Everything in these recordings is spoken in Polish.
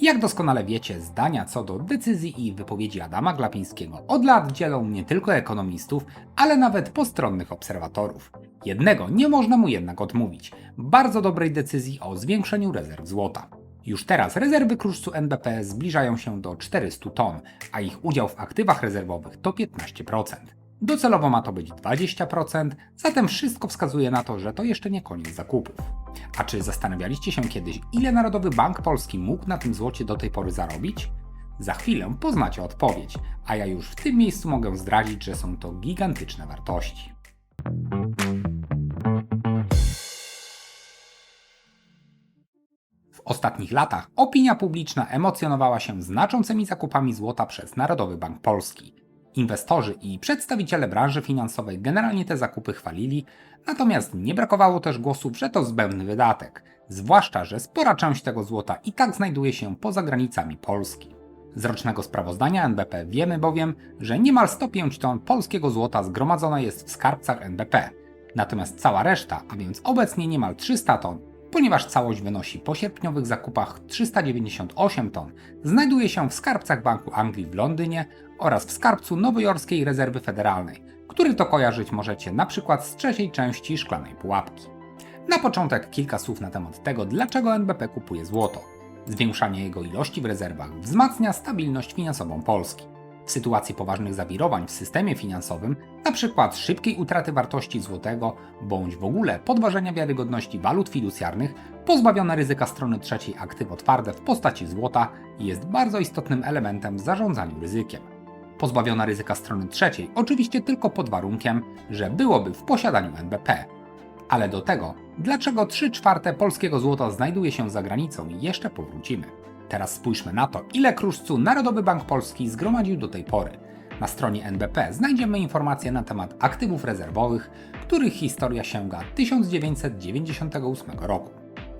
Jak doskonale wiecie, zdania co do decyzji i wypowiedzi Adama Glapińskiego od lat dzielą nie tylko ekonomistów, ale nawet postronnych obserwatorów. Jednego nie można mu jednak odmówić bardzo dobrej decyzji o zwiększeniu rezerw złota. Już teraz rezerwy kruszcu NBP zbliżają się do 400 ton, a ich udział w aktywach rezerwowych to 15%. Docelowo ma to być 20%, zatem wszystko wskazuje na to, że to jeszcze nie koniec zakupów. A czy zastanawialiście się kiedyś, ile Narodowy Bank Polski mógł na tym złocie do tej pory zarobić? Za chwilę poznacie odpowiedź, a ja już w tym miejscu mogę zdradzić, że są to gigantyczne wartości. W ostatnich latach opinia publiczna emocjonowała się znaczącymi zakupami złota przez Narodowy Bank Polski. Inwestorzy i przedstawiciele branży finansowej generalnie te zakupy chwalili, natomiast nie brakowało też głosów, że to zbędny wydatek, zwłaszcza, że spora część tego złota i tak znajduje się poza granicami Polski. Z rocznego sprawozdania NBP wiemy bowiem, że niemal 105 ton polskiego złota zgromadzone jest w skarbcach NBP, natomiast cała reszta, a więc obecnie niemal 300 ton, ponieważ całość wynosi po sierpniowych zakupach 398 ton, znajduje się w skarbcach Banku Anglii w Londynie oraz w skarbcu Nowojorskiej Rezerwy Federalnej, który to kojarzyć możecie na przykład z trzeciej części Szklanej Pułapki. Na początek kilka słów na temat tego, dlaczego NBP kupuje złoto. Zwiększanie jego ilości w rezerwach wzmacnia stabilność finansową Polski. W sytuacji poważnych zawirowań w systemie finansowym, np. szybkiej utraty wartości złotego bądź w ogóle podważenia wiarygodności walut fiducjarnych, pozbawione ryzyka strony trzeciej aktywo twarde w postaci złota jest bardzo istotnym elementem w zarządzaniu ryzykiem. Pozbawiona ryzyka strony trzeciej, oczywiście tylko pod warunkiem, że byłoby w posiadaniu NBP. Ale do tego, dlaczego 3 czwarte polskiego złota znajduje się za granicą, jeszcze powrócimy. Teraz spójrzmy na to, ile kruszcu Narodowy Bank Polski zgromadził do tej pory. Na stronie NBP znajdziemy informacje na temat aktywów rezerwowych, których historia sięga 1998 roku.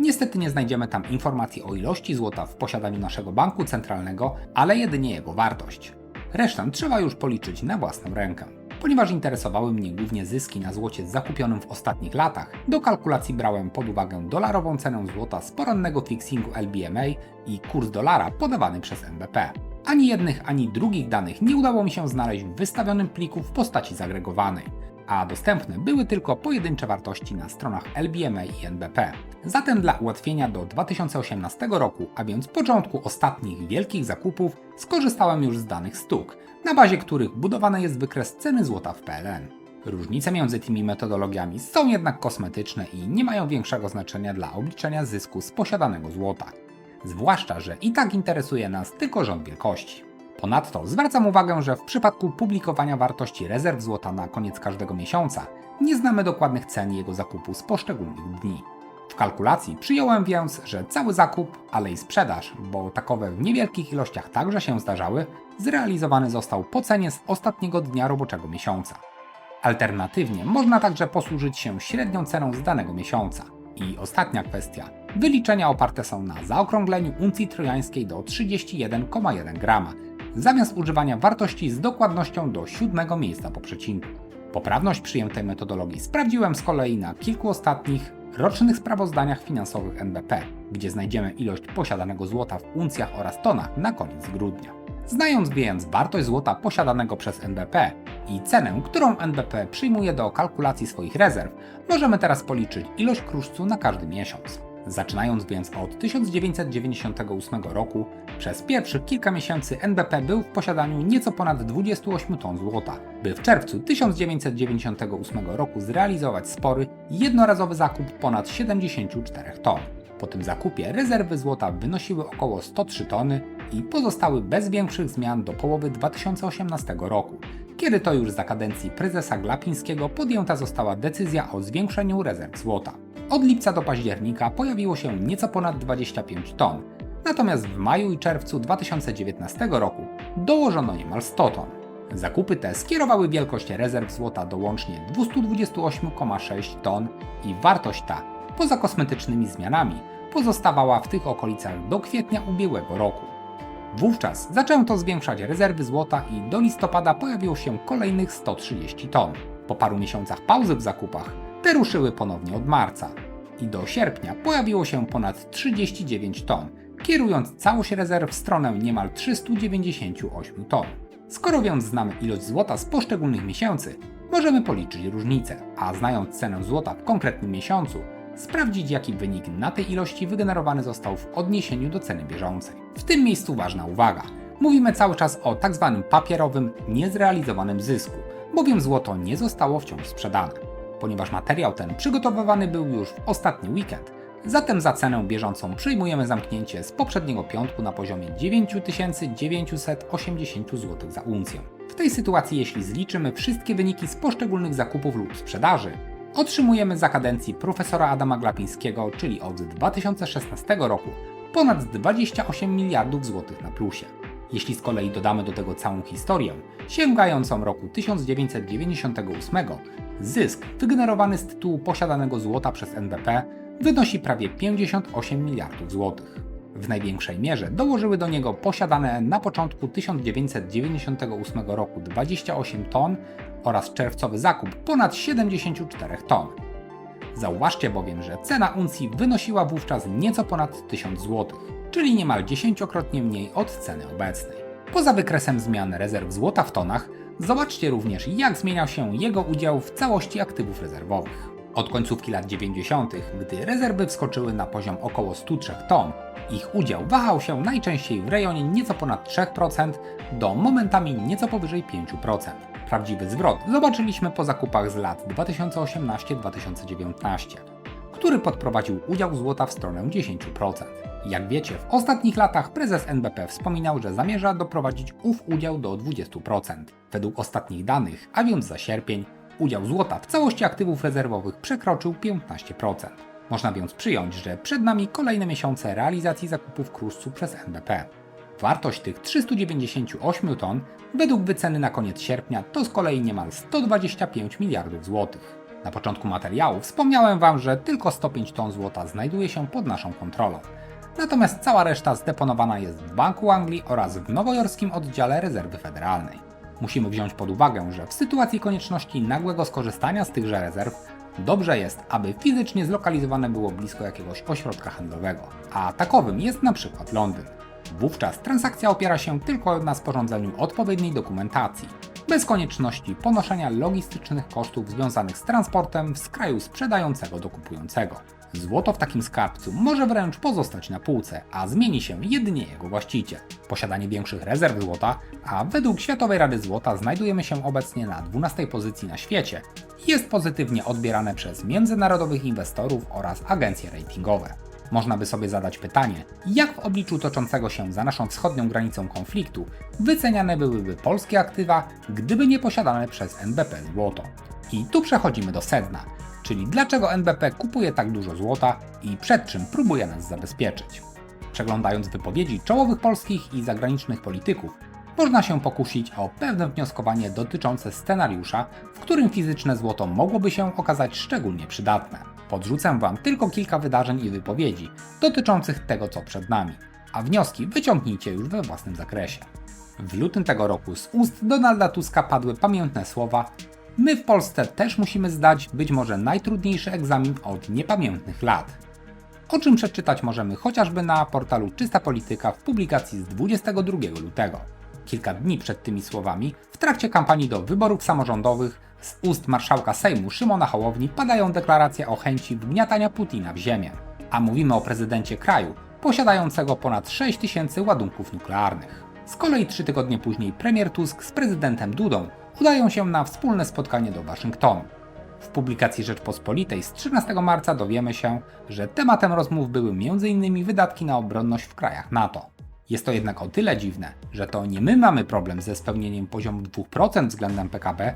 Niestety nie znajdziemy tam informacji o ilości złota w posiadaniu naszego banku centralnego, ale jedynie jego wartość. Resztę trzeba już policzyć na własną rękę. Ponieważ interesowały mnie głównie zyski na złocie zakupionym w ostatnich latach, do kalkulacji brałem pod uwagę dolarową cenę złota z porannego fixingu LBMA i kurs dolara podawany przez NBP. Ani jednych, ani drugich danych nie udało mi się znaleźć w wystawionym pliku w postaci zagregowanej, a dostępne były tylko pojedyncze wartości na stronach LBMA i NBP. Zatem dla ułatwienia do 2018 roku, a więc początku ostatnich wielkich zakupów, skorzystałem już z danych stuk, na bazie których budowany jest wykres ceny złota w PLN. Różnice między tymi metodologiami są jednak kosmetyczne i nie mają większego znaczenia dla obliczenia zysku z posiadanego złota. Zwłaszcza, że i tak interesuje nas tylko rząd wielkości. Ponadto zwracam uwagę, że w przypadku publikowania wartości rezerw złota na koniec każdego miesiąca nie znamy dokładnych cen jego zakupu z poszczególnych dni. W kalkulacji przyjąłem więc, że cały zakup, ale i sprzedaż, bo takowe w niewielkich ilościach także się zdarzały, zrealizowany został po cenie z ostatniego dnia roboczego miesiąca. Alternatywnie można także posłużyć się średnią ceną z danego miesiąca. I ostatnia kwestia. Wyliczenia oparte są na zaokrągleniu uncji trojańskiej do 31,1 grama, zamiast używania wartości z dokładnością do siódmego miejsca po przecinku. Poprawność przyjętej metodologii sprawdziłem z kolei na kilku ostatnich rocznych sprawozdaniach finansowych NBP, gdzie znajdziemy ilość posiadanego złota w uncjach oraz tonach na koniec grudnia. Znając więc wartość złota posiadanego przez NBP i cenę, którą NBP przyjmuje do kalkulacji swoich rezerw, możemy teraz policzyć ilość kruszcu na każdy miesiąc. Zaczynając więc od 1998 roku, przez pierwszych kilka miesięcy NBP był w posiadaniu nieco ponad 28 ton złota, by w czerwcu 1998 roku zrealizować spory, jednorazowy zakup ponad 74 ton. Po tym zakupie rezerwy złota wynosiły około 103 tony i pozostały bez większych zmian do połowy 2018 roku, kiedy to już za kadencji prezesa Glapińskiego podjęta została decyzja o zwiększeniu rezerw złota. Od lipca do października pojawiło się nieco ponad 25 ton, natomiast w maju i czerwcu 2019 roku dołożono niemal 100 ton. Zakupy te skierowały wielkość rezerw złota do łącznie 228,6 ton i wartość ta, poza kosmetycznymi zmianami, pozostawała w tych okolicach do kwietnia ubiegłego roku. Wówczas zaczęto zwiększać rezerwy złota i do listopada pojawiło się kolejnych 130 ton. Po paru miesiącach pauzy w zakupach te ruszyły ponownie od marca i do sierpnia pojawiło się ponad 39 ton, kierując całość rezerw w stronę niemal 398 ton. Skoro więc znamy ilość złota z poszczególnych miesięcy, możemy policzyć różnice, a znając cenę złota w konkretnym miesiącu, sprawdzić jaki wynik na tej ilości wygenerowany został w odniesieniu do ceny bieżącej. W tym miejscu ważna uwaga. Mówimy cały czas o tak zwanym papierowym, niezrealizowanym zysku, bowiem złoto nie zostało wciąż sprzedane. Ponieważ materiał ten przygotowywany był już w ostatni weekend, zatem za cenę bieżącą przyjmujemy zamknięcie z poprzedniego piątku na poziomie 9980 zł za uncję. W tej sytuacji, jeśli zliczymy wszystkie wyniki z poszczególnych zakupów lub sprzedaży, otrzymujemy za kadencji profesora Adama Glapińskiego, czyli od 2016 roku, ponad 28 miliardów złotych na plusie. Jeśli z kolei dodamy do tego całą historię, sięgającą roku 1998, zysk wygenerowany z tytułu posiadanego złota przez NBP wynosi prawie 58 miliardów złotych. W największej mierze dołożyły do niego posiadane na początku 1998 roku 28 ton oraz czerwcowy zakup ponad 74 ton. Zauważcie bowiem, że cena uncji wynosiła wówczas nieco ponad 1000 zł, czyli niemal dziesięciokrotnie mniej od ceny obecnej. Poza wykresem zmian rezerw złota w tonach, zobaczcie również jak zmieniał się jego udział w całości aktywów rezerwowych. Od końcówki lat 90., gdy rezerwy wskoczyły na poziom około 103 ton, ich udział wahał się najczęściej w rejonie nieco ponad 3% do momentami nieco powyżej 5%. Prawdziwy zwrot zobaczyliśmy po zakupach z lat 2018-2019, który podprowadził udział złota w stronę 10%. Jak wiecie, w ostatnich latach prezes NBP wspominał, że zamierza doprowadzić ów udział do 20%. Według ostatnich danych, a więc za sierpień, udział złota w całości aktywów rezerwowych przekroczył 15%. Można więc przyjąć, że przed nami kolejne miesiące realizacji zakupów kruszcu przez NBP. Wartość tych 398 ton według wyceny na koniec sierpnia to z kolei niemal 125 miliardów złotych. Na początku materiału wspomniałem Wam, że tylko 105 ton złota znajduje się pod naszą kontrolą. Natomiast cała reszta zdeponowana jest w Banku Anglii oraz w nowojorskim oddziale rezerwy federalnej. Musimy wziąć pod uwagę, że w sytuacji konieczności nagłego skorzystania z tychże rezerw Dobrze jest, aby fizycznie zlokalizowane było blisko jakiegoś ośrodka handlowego, a takowym jest na przykład Londyn. Wówczas transakcja opiera się tylko na sporządzeniu odpowiedniej dokumentacji, bez konieczności ponoszenia logistycznych kosztów związanych z transportem z kraju sprzedającego do kupującego. Złoto w takim skarbcu może wręcz pozostać na półce, a zmieni się jedynie jego właściciel. Posiadanie większych rezerw złota, a według Światowej Rady Złota znajdujemy się obecnie na 12 pozycji na świecie, jest pozytywnie odbierane przez międzynarodowych inwestorów oraz agencje ratingowe. Można by sobie zadać pytanie, jak w obliczu toczącego się za naszą wschodnią granicą konfliktu wyceniane byłyby polskie aktywa, gdyby nie posiadane przez NBP złoto. I tu przechodzimy do sedna, czyli dlaczego NBP kupuje tak dużo złota i przed czym próbuje nas zabezpieczyć. Przeglądając wypowiedzi czołowych polskich i zagranicznych polityków, można się pokusić o pewne wnioskowanie dotyczące scenariusza, w którym fizyczne złoto mogłoby się okazać szczególnie przydatne. Podrzucę Wam tylko kilka wydarzeń i wypowiedzi dotyczących tego, co przed nami, a wnioski wyciągnijcie już we własnym zakresie. W lutym tego roku z ust Donalda Tuska padły pamiętne słowa: My w Polsce też musimy zdać być może najtrudniejszy egzamin od niepamiętnych lat. O czym przeczytać możemy chociażby na portalu Czysta Polityka w publikacji z 22 lutego. Kilka dni przed tymi słowami, w trakcie kampanii do wyborów samorządowych, z ust marszałka Sejmu Szymona Hołowni padają deklaracje o chęci wgniatania Putina w ziemię. A mówimy o prezydencie kraju, posiadającego ponad 6 tysięcy ładunków nuklearnych. Z kolei trzy tygodnie później premier Tusk z prezydentem Dudą udają się na wspólne spotkanie do Waszyngtonu. W publikacji Rzeczpospolitej z 13 marca dowiemy się, że tematem rozmów były m.in. wydatki na obronność w krajach NATO. Jest to jednak o tyle dziwne, że to nie my mamy problem ze spełnieniem poziomu 2% względem PKB,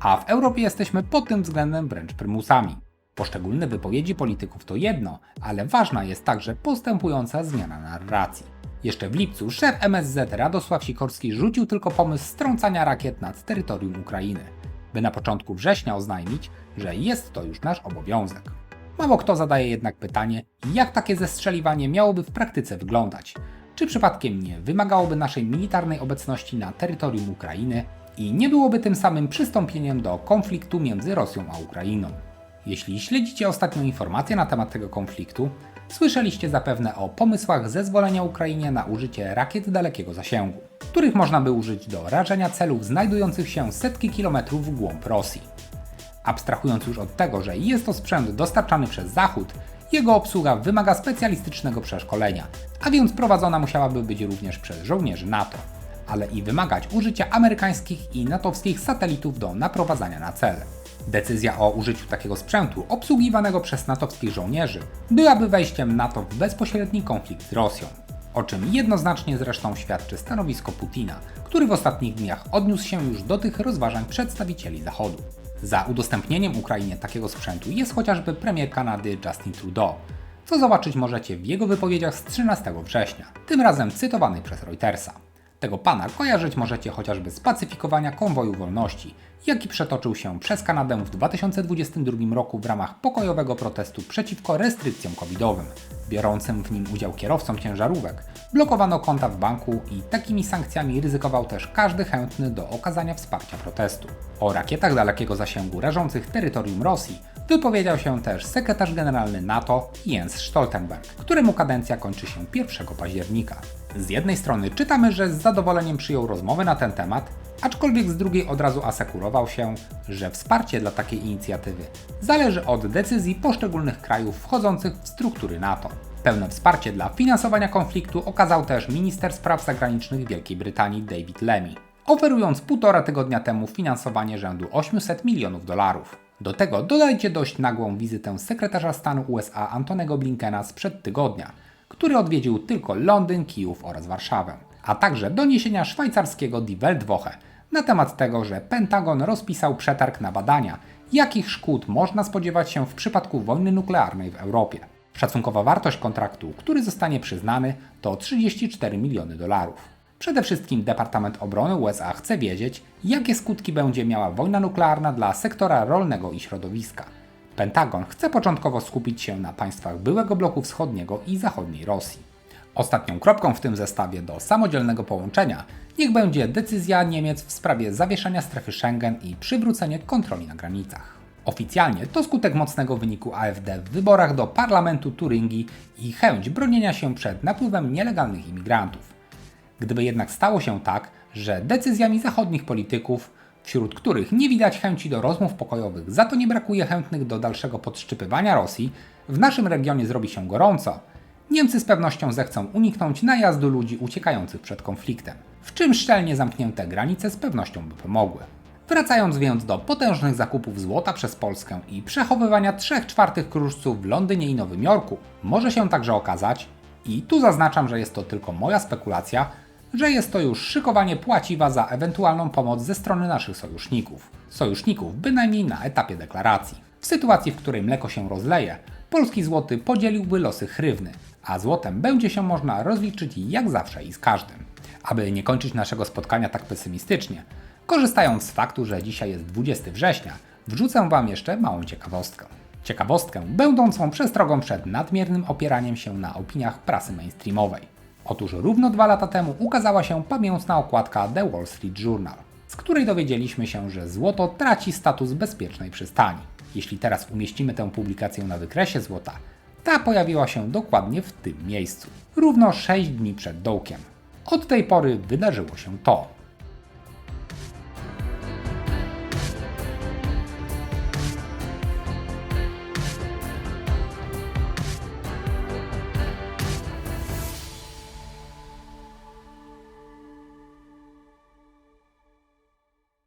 a w Europie jesteśmy pod tym względem wręcz prymusami. Poszczególne wypowiedzi polityków to jedno, ale ważna jest także postępująca zmiana narracji. Jeszcze w lipcu szef MSZ Radosław Sikorski rzucił tylko pomysł strącania rakiet nad terytorium Ukrainy, by na początku września oznajmić, że jest to już nasz obowiązek. Mało kto zadaje jednak pytanie, jak takie zestrzeliwanie miałoby w praktyce wyglądać. Czy przypadkiem nie wymagałoby naszej militarnej obecności na terytorium Ukrainy i nie byłoby tym samym przystąpieniem do konfliktu między Rosją a Ukrainą? Jeśli śledzicie ostatnią informację na temat tego konfliktu, Słyszeliście zapewne o pomysłach zezwolenia Ukrainie na użycie rakiet dalekiego zasięgu, których można by użyć do rażenia celów znajdujących się setki kilometrów w głąb Rosji. Abstrahując już od tego, że jest to sprzęt dostarczany przez Zachód, jego obsługa wymaga specjalistycznego przeszkolenia, a więc prowadzona musiałaby być również przez żołnierzy NATO, ale i wymagać użycia amerykańskich i natowskich satelitów do naprowadzania na cel. Decyzja o użyciu takiego sprzętu obsługiwanego przez natowskich żołnierzy byłaby wejściem NATO w bezpośredni konflikt z Rosją, o czym jednoznacznie zresztą świadczy stanowisko Putina, który w ostatnich dniach odniósł się już do tych rozważań przedstawicieli Zachodu. Za udostępnieniem Ukrainie takiego sprzętu jest chociażby premier Kanady Justin Trudeau, co zobaczyć możecie w jego wypowiedziach z 13 września, tym razem cytowanej przez Reutersa. Tego pana kojarzyć możecie chociażby z pacyfikowania konwoju wolności, jaki przetoczył się przez Kanadę w 2022 roku w ramach pokojowego protestu przeciwko restrykcjom covidowym. Biorącym w nim udział kierowcom ciężarówek blokowano konta w banku i takimi sankcjami ryzykował też każdy chętny do okazania wsparcia protestu. O rakietach dalekiego zasięgu rażących terytorium Rosji wypowiedział się też sekretarz generalny NATO Jens Stoltenberg, któremu kadencja kończy się 1 października. Z jednej strony czytamy, że z zadowoleniem przyjął rozmowę na ten temat, aczkolwiek z drugiej od razu asekurował się, że wsparcie dla takiej inicjatywy zależy od decyzji poszczególnych krajów wchodzących w struktury NATO. Pełne wsparcie dla finansowania konfliktu okazał też minister spraw zagranicznych Wielkiej Brytanii David Lemmy, oferując półtora tygodnia temu finansowanie rzędu 800 milionów dolarów. Do tego dodajcie dość nagłą wizytę sekretarza stanu USA Antonego Blinkena sprzed tygodnia, który odwiedził tylko Londyn, Kijów oraz Warszawę, a także doniesienia szwajcarskiego Die Weltwoche na temat tego, że Pentagon rozpisał przetarg na badania, jakich szkód można spodziewać się w przypadku wojny nuklearnej w Europie. Szacunkowa wartość kontraktu, który zostanie przyznany, to 34 miliony dolarów. Przede wszystkim Departament Obrony USA chce wiedzieć, jakie skutki będzie miała wojna nuklearna dla sektora rolnego i środowiska. Pentagon chce początkowo skupić się na państwach byłego bloku wschodniego i zachodniej Rosji. Ostatnią kropką w tym zestawie do samodzielnego połączenia niech będzie decyzja Niemiec w sprawie zawieszenia strefy Schengen i przywrócenie kontroli na granicach. Oficjalnie to skutek mocnego wyniku AfD w wyborach do parlamentu Turyngii i chęć bronienia się przed napływem nielegalnych imigrantów. Gdyby jednak stało się tak, że decyzjami zachodnich polityków, wśród których nie widać chęci do rozmów pokojowych, za to nie brakuje chętnych do dalszego podszczypywania Rosji, w naszym regionie zrobi się gorąco, Niemcy z pewnością zechcą uniknąć najazdu ludzi uciekających przed konfliktem, w czym szczelnie zamknięte granice z pewnością by pomogły. Wracając więc do potężnych zakupów złota przez Polskę i przechowywania 3 czwartych kruszców w Londynie i Nowym Jorku, może się także okazać, i tu zaznaczam, że jest to tylko moja spekulacja, że jest to już szykowanie płaciwa za ewentualną pomoc ze strony naszych sojuszników. Sojuszników bynajmniej na etapie deklaracji. W sytuacji, w której mleko się rozleje, polski złoty podzieliłby losy chrywny, a złotem będzie się można rozliczyć jak zawsze i z każdym. Aby nie kończyć naszego spotkania tak pesymistycznie, korzystając z faktu, że dzisiaj jest 20 września, wrzucę Wam jeszcze małą ciekawostkę. Ciekawostkę będącą przestrogą przed nadmiernym opieraniem się na opiniach prasy mainstreamowej. Otóż równo dwa lata temu ukazała się pamiętna okładka The Wall Street Journal, z której dowiedzieliśmy się, że złoto traci status bezpiecznej przystani. Jeśli teraz umieścimy tę publikację na wykresie złota, ta pojawiła się dokładnie w tym miejscu, równo 6 dni przed dołkiem. Od tej pory wydarzyło się to.